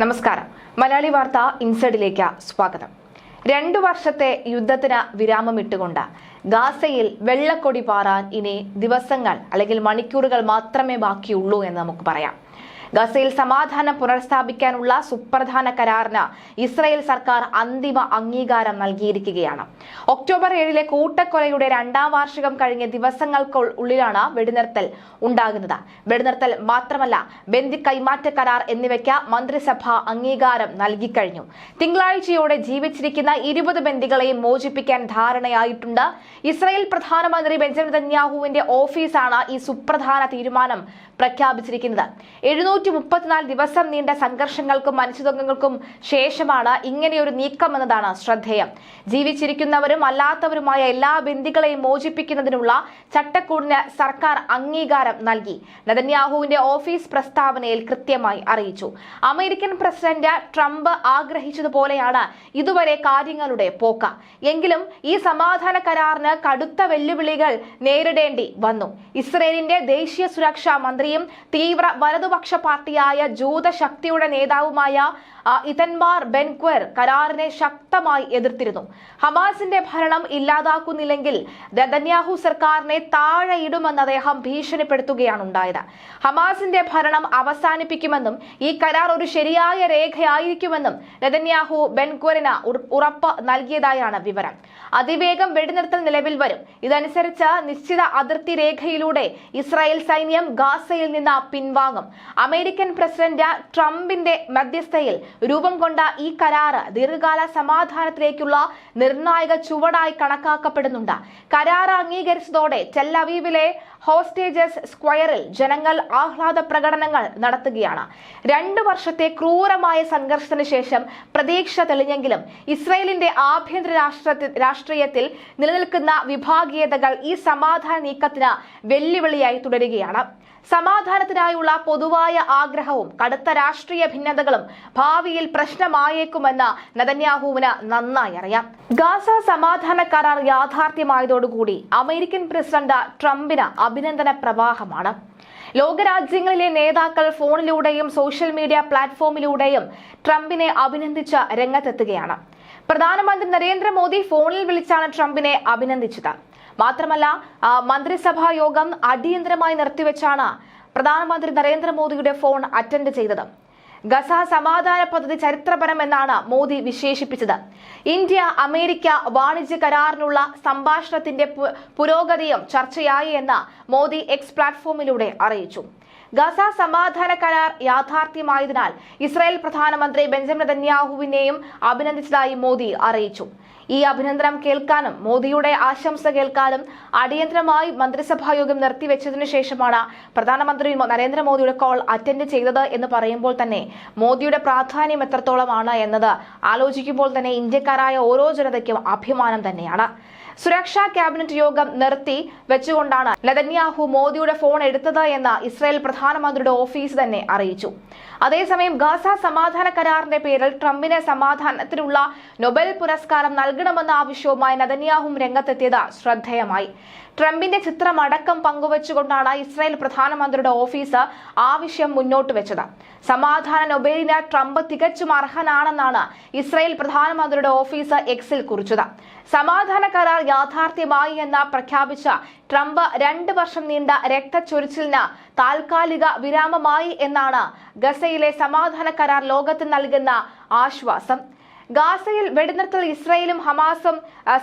നമസ്കാരം. മലയാളി വാർത്ത ഇൻസൈഡിലേക്ക് സ്വാഗതം. രണ്ടു വർഷത്തെ യുദ്ധത്തിന് വിരാമമിട്ടുകൊണ്ട് ഗാസയിൽ വെള്ളക്കൊടി പാറാൻ ഇനി ദിവസങ്ങൾ അല്ലെങ്കിൽ മണിക്കൂറുകൾ മാത്രമേ ബാക്കിയുള്ളൂ എന്ന് നമുക്ക് പറയാം. ഗസയിൽ സമാധാനം പുനഃസ്ഥാപിക്കാനുള്ള സുപ്രധാന കരാറിന് ഇസ്രായേൽ സർക്കാർ അന്തിമ അംഗീകാരം നൽകിയിരിക്കുകയാണ്. ഒക്ടോബർ ഏഴിലെ കൂട്ടക്കൊലയുടെ രണ്ടാം വാർഷികം കഴിഞ്ഞ ദിവസങ്ങൾക്കുള്ളിലാണ് വെടിനിർത്തൽ ഉണ്ടാകുന്നത്. വെടിനിർത്തൽ മാത്രമല്ല ബന്ദി കൈമാറ്റ കരാർ എന്നിവയ്ക്ക് മന്ത്രിസഭ അംഗീകാരം നൽകിക്കഴിഞ്ഞു. തിങ്കളാഴ്ചയോടെ ജീവിച്ചിരിക്കുന്ന ഇരുപത് ബന്ദികളെയും മോചിപ്പിക്കാൻ ധാരണയായിട്ടുണ്ട്. ഇസ്രായേൽ പ്രധാനമന്ത്രി ബെഞ്ചമിൻ തന്യാഹുവിന്റെ ഓഫീസാണ് ഈ സുപ്രധാന തീരുമാനം പ്രഖ്യാപിച്ചിരിക്കുന്നത്. എഴുന്നൂറ്റി മുപ്പത്തിനാല് ദിവസം നീണ്ട സംഘർഷങ്ങൾക്കും മനുഷ്യത്വങ്ങൾക്കും ശേഷമാണ് ഇങ്ങനെയൊരു നീക്കം എന്നതാണ് ശ്രദ്ധേയം. ജീവിച്ചിരിക്കുന്നവരും അല്ലാത്തവരുമായ എല്ലാ ബന്ദികളെയും മോചിപ്പിക്കുന്നതിനുള്ള ചട്ടക്കൂടിന് സർക്കാർ അംഗീകാരം നൽകി. നദന്യാഹുവിന്റെ ഓഫീസ് പ്രസ്താവനയിൽ കൃത്യമായി അറിയിച്ചു. അമേരിക്കൻ പ്രസിഡന്റ് ട്രംപ് ആഗ്രഹിച്ചതുപോലെയാണ് ഇതുവരെ കാര്യങ്ങളുടെ പോക്ക. എങ്കിലും ഈ സമാധാന കരാറിന് കടുത്ത വെല്ലുവിളികൾ നേരിടേണ്ടി വന്നു. ഇസ്രയേലിന്റെ ദേശീയ സുരക്ഷാ മന്ത്രിയും തീവ്ര വലതുപക്ഷ പാർട്ടിയായ ജൂതശക്തിയുടെ നേതാവുമായ ഇതൻമാർ ബെൻക്വർ കരാറിനെ ശക്തമായി എതിർത്തിരുന്നു. ഹമാസിന്റെ ഭരണം ഇല്ലാതാക്കുന്നില്ലെങ്കിൽ ദദന്യാഹു സർക്കാരിനെ താഴെയിടുമെന്ന് അദ്ദേഹം ഭീഷണിപ്പെടുത്തുകയാണ് ഉണ്ടായത് ഹമാസിന്റെ ഭരണം അവസാനിപ്പിക്കുമെന്നും ഈ കരാർ ഒരു ശരിയായ രേഖയായിരിക്കുമെന്നും നെതന്യാഹു ബെൻക്വറിന് ഉറ- ഉറപ്പ് നൽകിയതായാണ് വിവരം. അതിവേഗം വെടിനിർത്തൽ നിലവിൽ വരും. ഇതനുസരിച്ച് നിശ്ചിത അതിർത്തി രേഖയിലൂടെ ഇസ്രായേൽ സൈന്യം ഗാസയിൽ നിന്ന് പിൻവാങ്ങും. അമേരിക്കൻ പ്രസിഡന്റ് ട്രംപിന്റെ മധ്യസ്ഥയിൽ രൂപം കൊണ്ട ഈ കരാറ് ദീർഘകാല സമാധാനത്തിലേക്കുള്ള നിർണായക ചുവടായി കണക്കാക്കപ്പെടുന്നുണ്ട്. കരാർ അംഗീകരിച്ചതോടെ ടെല്ലവീവിലെ ഹോസ്റ്റേജസ് സ്ക്വയറിൽ ജനങ്ങൾ ആഹ്ലാദ പ്രകടനങ്ങൾ നടത്തുകയാണ്. രണ്ടു വർഷത്തെ ക്രൂരമായ സംഘർഷത്തിന് ശേഷം പ്രതീക്ഷ തെളിഞ്ഞെങ്കിലും ഇസ്രയേലിന്റെ ആഭ്യന്തര രാഷ്ട്ര രാഷ്ട്രീയത്തിൽ നിലനിൽക്കുന്ന വിഭാഗീയതകൾ ഈ സമാധാന നീക്കത്തിന് വെല്ലുവിളിയായി തുടരുകയാണ്. സമാധാനത്തിനായുള്ള പൊതുവായ ആഗ്രഹവും കടുത്ത രാഷ്ട്രീയ ഭിന്നതകളും ഭാവിയിൽ പ്രശ്നമായേക്കുമെന്ന് നെതന്യാഹുവിന് നന്നായി അറിയാം. ഗാസ സമാധാന കരാർ യാഥാർത്ഥ്യമായതോടുകൂടി അമേരിക്കൻ പ്രസിഡന്റ് ട്രംപിന് അഭിനന്ദന പ്രവാഹമാണ്. ലോകരാജ്യങ്ങളിലെ നേതാക്കൾ ഫോണിലൂടെയും സോഷ്യൽ മീഡിയ പ്ലാറ്റ്ഫോമിലൂടെയും ട്രംപിനെ അഭിനന്ദിച്ച് രംഗത്തെത്തുകയാണ്. പ്രധാനമന്ത്രി നരേന്ദ്രമോദി ഫോണിൽ വിളിച്ചാണ് ട്രംപിനെ അഭിനന്ദിച്ചത്. മാത്രമല്ല മന്ത്രിസഭാ യോഗം അടിയന്തരമായി നിർത്തിവെച്ചാണ് പ്രധാനമന്ത്രി നരേന്ദ്രമോദിയുടെ ഫോൺ അറ്റൻഡ് ചെയ്തത്. ഗസ സമാധാന പദ്ധതി ചരിത്രപരം എന്നാണ് മോദി വിശേഷിപ്പിച്ചത്. ഇന്ത്യ അമേരിക്ക വാണിജ്യ കരാറിനുള്ള സംഭാഷണത്തിന്റെ പുരോഗതിയും ചർച്ചയായി എന്ന് മോദി എക്സ് പ്ലാറ്റ്ഫോമിലൂടെ അറിയിച്ചു. ഗസ സമാധാന കരാർ യാഥാർത്ഥ്യമായതിനാൽ ഇസ്രായേൽ പ്രധാനമന്ത്രി ബെഞ്ചമിൻ നെതന്യാഹുവിനെയും അഭിനന്ദിച്ചതായി മോദി അറിയിച്ചു. ഈ അഭിനന്ദനം കേൾക്കാനും മോദിയുടെ ആശംസ കേൾക്കാനും അടിയന്തരമായി മന്ത്രിസഭാ യോഗം നിർത്തിവെച്ചതിനു ശേഷമാണ് പ്രധാനമന്ത്രി നരേന്ദ്രമോദിയുടെ കോൾ അറ്റൻഡ് ചെയ്തത് എന്ന് പറയുമ്പോൾ തന്നെ മോദിയുടെ പ്രാധാന്യം എത്രത്തോളമാണ് എന്നത് ആലോചിക്കുമ്പോൾ തന്നെ ഇന്ത്യക്കാരായ ഓരോ ജനതയ്ക്കും അഭിമാനം തന്നെയാണ്. സുരക്ഷാ ക്യാബിനറ്റ് യോഗം നിർത്തി വെച്ചുകൊണ്ടാണ് നെതന്യാഹു മോദിയുടെ ഫോൺ എടുത്തത് എന്ന് ഇസ്രായേൽ പ്രധാനമന്ത്രിയുടെ ഓഫീസ് തന്നെ അറിയിച്ചു. അതേസമയം ഗാസ സമാധാന കരാറിന്റെ പേരിൽ ട്രംപിന് സമാധാനത്തിനുള്ള നൊബേൽ പുരസ്കാരം നൽകണമെന്ന ആവശ്യവുമായി നെതന്യാഹും രംഗത്തെത്തിയത് ശ്രദ്ധേയമായി. ട്രംപിന്റെ ചിത്രമടക്കം പങ്കുവച്ചുകൊണ്ടാണ് ഇസ്രായേൽ പ്രധാനമന്ത്രിയുടെ ഓഫീസ് ആവശ്യം മുന്നോട്ട് വെച്ചത്. സമാധാന നൊബേലിന് ട്രംപ് തികച്ചും അർഹനാണെന്നാണ് ഇസ്രായേൽ പ്രധാനമന്ത്രിയുടെ ഓഫീസ് എക്സിൽ കുറിച്ചത്. സമാധാന കരാർ യാഥാർത്ഥ്യമായി എന്ന് പ്രഖ്യാപിച്ച ട്രംപ് രണ്ട് വർഷം നീണ്ട രക്തച്ചൊരിച്ചിലിന് താൽക്കാലിക വിരാമമായി എന്നാണ് ഗസയിലെ സമാധാന കരാർ ലോകത്തിന് നൽകുന്ന ആശ്വാസം. ഗാസയിൽ വെടിനിർത്തൽ ഇസ്രയേലും ഹമാസും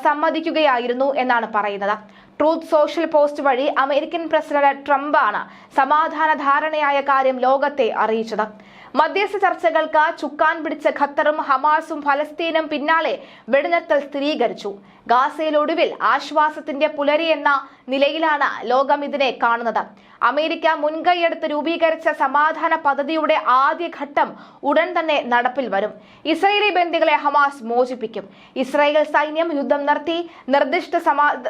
സമ്മതിക്കുകയായിരുന്നു എന്നാണ് പറയുന്നത്. ട്രൂത്ത് സോഷ്യൽ പോസ്റ്റ് വഴി അമേരിക്കൻ പ്രസിഡന്റ് ട്രംപാണ് സമാധാന ധാരണയായ കാര്യം ലോകത്തെ അറിയിച്ചത്. മധ്യസ്ഥ ചർച്ചകൾക്ക് ചുക്കാൻ പിടിച്ച ഖത്തറും ഹമാസും ഫലസ്തീനും പിന്നാലെ വെടിനിർത്തൽ സ്ഥിരീകരിച്ചു. ഗാസയിലൊടുവിൽ ആശ്വാസത്തിന്റെ പുലരി എന്ന നിലയിലാണ് ലോകം ഇതിനെ കാണുന്നത്. അമേരിക്ക മുൻകൈയെടുത്ത് രൂപീകരിച്ച സമാധാന പദ്ധതിയുടെ ആദ്യഘട്ടം ഉടൻ തന്നെ നടപ്പിൽ വരും. ഇസ്രയേലി ബന്ദികളെ ഹമാസ് മോചിപ്പിക്കും. ഇസ്രായേൽ സൈന്യം യുദ്ധം നിർത്തി നിർദ്ദിഷ്ട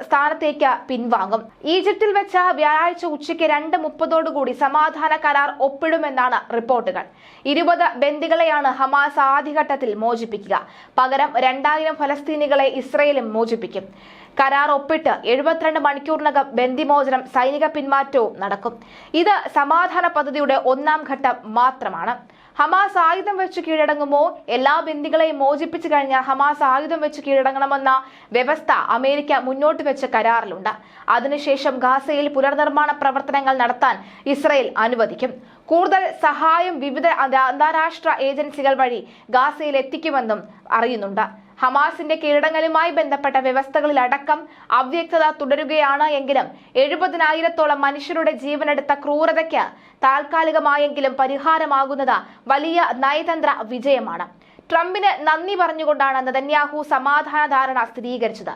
സ്ഥാനത്തേക്ക് പിൻവാങ്ങും. ഈജിപ്തിൽ വെച്ച വ്യാഴാഴ്ച ഉച്ചയ്ക്ക് രണ്ട് മുപ്പതോടുകൂടി സമാധാന കരാർ ഒപ്പിടുമെന്നാണ് റിപ്പോർട്ടുകൾ. ഇരുപത് ബന്ദികളെയാണ് ഹമാസ് ആദ്യഘട്ടത്തിൽ മോചിപ്പിക്കുക. പകരം രണ്ടായിരം ഫലസ്തീനികളെ ഇസ്രയേലും മോചിപ്പിക്കും. കരാർ ഒപ്പിട്ട് എഴുപത്തിരണ്ട് മണിക്കൂറിനകം ബന്ദിമോചനം സൈനിക പിന്മാറ്റവും നടക്കും. ഇത് സമാധാന പദ്ധതിയുടെ ഒന്നാം ഘട്ടം മാത്രമാണ്. ഹമാസ് ആയുധം വെച്ച് കീഴടങ്ങുമോ? എല്ലാ ബന്ദികളെയും മോചിപ്പിച്ചു കഴിഞ്ഞാൽ ഹമാസ് ആയുധം വെച്ച് കീഴടങ്ങണമെന്ന വ്യവസ്ഥ അമേരിക്ക മുന്നോട്ട് വെച്ച കരാറിലുണ്ട്. അതിനുശേഷം ഗാസയിൽ പുനർനിർമ്മാണ പ്രവർത്തനങ്ങൾ നടത്താൻ ഇസ്രയേൽ അനുവദിക്കും. കൂടുതൽ സഹായം വിവിധ അന്താരാഷ്ട്ര ഏജൻസികൾ വഴി ഗാസയിൽ എത്തിക്കുമെന്നും അറിയുന്നുണ്ട്. ഹമാസിന്റെ കീഴടങ്ങലുമായി ബന്ധപ്പെട്ട വ്യവസ്ഥകളിൽ അടക്കം അവ്യക്തത തുടരുകയാണ് എങ്കിലും എഴുപതിനായിരത്തോളം മനുഷ്യരുടെ ജീവനെടുത്ത ക്രൂരതയ്ക്ക് താൽക്കാലികമായെങ്കിലും പരിഹാരമാകുന്നത് വലിയ നയതന്ത്ര വിജയമാണ്. ട്രംപിന് നന്ദി പറഞ്ഞുകൊണ്ടാണ് നെതന്യാഹു സമാധാന ധാരണ സ്ഥിരീകരിച്ചത്.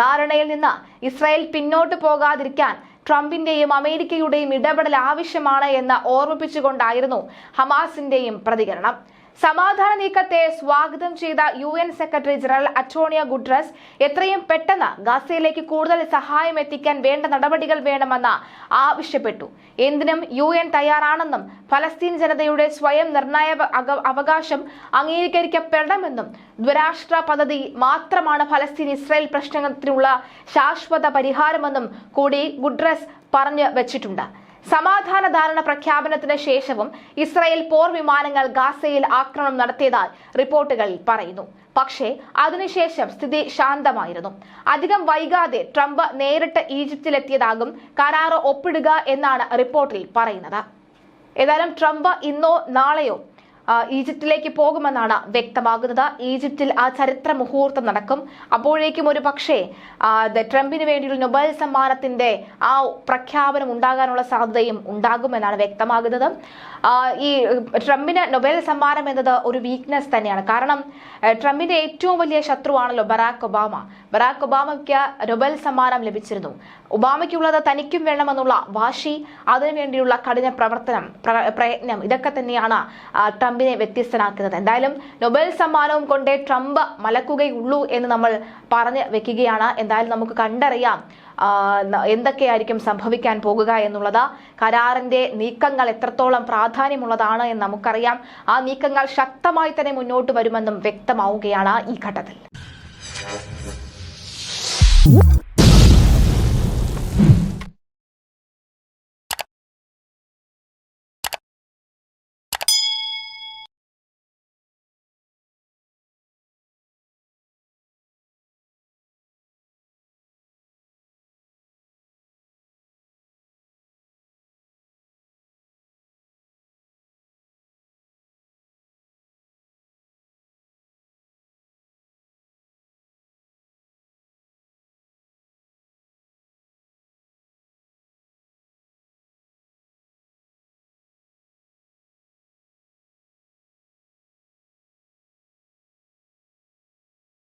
ധാരണയിൽ നിന്ന് ഇസ്രായേൽ പിന്നോട്ട് പോകാതിരിക്കാൻ ട്രംപിന്റെയും അമേരിക്കയുടെയും ഇടപെടൽ ആവശ്യമാണ് എന്ന് ഓർമ്മിപ്പിച്ചുകൊണ്ടായിരുന്നു ഹമാസിന്റെയും പ്രതികരണം. സമാധാന നീക്കത്തെ സ്വാഗതം ചെയ്ത U N secretary general Antonio Guterres എത്രയും പെട്ടെന്ന് ഗാസയിലേക്ക് കൂടുതൽ സഹായം എത്തിക്കാൻ വേണ്ട നടപടികൾ വേണമെന്ന് ആവശ്യപ്പെട്ടു. എന്തിനും യു എൻ തയ്യാറാണെന്നും ഫലസ്തീൻ ജനതയുടെ സ്വയം നിർണായ അവകാശം അംഗീകരിക്കപ്പെടണമെന്നും ദ്വരാഷ്ട്ര പദ്ധതി മാത്രമാണ് ഫലസ്തീൻ ഇസ്രായേൽ പ്രശ്നത്തിനുള്ള ശാശ്വത പരിഹാരമെന്നും കൂടി ഗുഡ്രസ് പറഞ്ഞു വെച്ചിട്ടുണ്ട്. സമാധാന ധാരണ പ്രഖ്യാപനത്തിന് ശേഷവും ഇസ്രായേൽ പോർ വിമാനങ്ങൾ ഗാസയിൽ ആക്രമണം നടത്തിയതായി റിപ്പോർട്ടുകളിൽ പറയുന്നു. പക്ഷേ അതിനുശേഷം സ്ഥിതി ശാന്തമായിരുന്നു. അധികം വൈകാതെ ട്രംപ് നേരിട്ട് ഈജിപ്തിലെത്തിയതാകും കരാറ് ഒപ്പിടുക എന്നാണ് റിപ്പോർട്ടിൽ പറയുന്നത്. ഏതായാലും ട്രംപ് ഇന്നോ നാളെയോ ഈജിപ്തിലേക്ക് പോകുമെന്നാണ് വ്യക്തമാകുന്നത്. ഈജിപ്തിൽ ആ ചരിത്ര മുഹൂർത്തം നടക്കും. അപ്പോഴേക്കും ഒരു പക്ഷേ ട്രംപിന് വേണ്ടിയുള്ള നൊബേൽ സമ്മാനത്തിന്റെ ആ പ്രഖ്യാപനം ഉണ്ടാകാനുള്ള സാധ്യതയും ഉണ്ടാകുമെന്നാണ് വ്യക്തമാകുന്നത്. ഈ ട്രംപിന് നൊബേൽ സമ്മാനം എന്നത് ഒരു വീക്ക്നെസ് തന്നെയാണ്. കാരണം ട്രംപിന്റെ ഏറ്റവും വലിയ ശത്രുവാണല്ലോ ബറാക്ക് ഒബാമ. ബറാക്ക് ഒബാമയ്ക്ക് നൊബേൽ സമ്മാനം ലഭിച്ചിരുന്നു. ഒബാമയ്ക്കുള്ളത് തനിക്കും വേണമെന്നുള്ള വാശി അതിനുവേണ്ടിയുള്ള കഠിന പ്രവർത്തനം പ്ര- പ്രയത്നം ഇതൊക്കെ തന്നെയാണ് ആ, ട്രംപിനെ വ്യത്യസ്തനാക്കുന്നത്. എന്തായാലും നൊബേൽ സമ്മാനവും കൊണ്ടേ ട്രംപ് മലക്കുകയുള്ളൂ എന്ന് നമ്മൾ പറഞ്ഞു വെക്കുകയാണ്. എന്തായാലും നമുക്ക് കണ്ടറിയാം എന്തൊക്കെയായിരിക്കും സംഭവിക്കാൻ പോകുക എന്നുള്ളത്. കരാറിന്റെ നീക്കങ്ങൾ എത്രത്തോളം പ്രാധാന്യമുള്ളതാണ് എന്ന് നമുക്കറിയാം. ആ നീക്കങ്ങൾ ശക്തമായി തന്നെ മുന്നോട്ട് വരുമെന്നും വ്യക്തമാവുകയാണ് ഈ ഘട്ടത്തിൽ.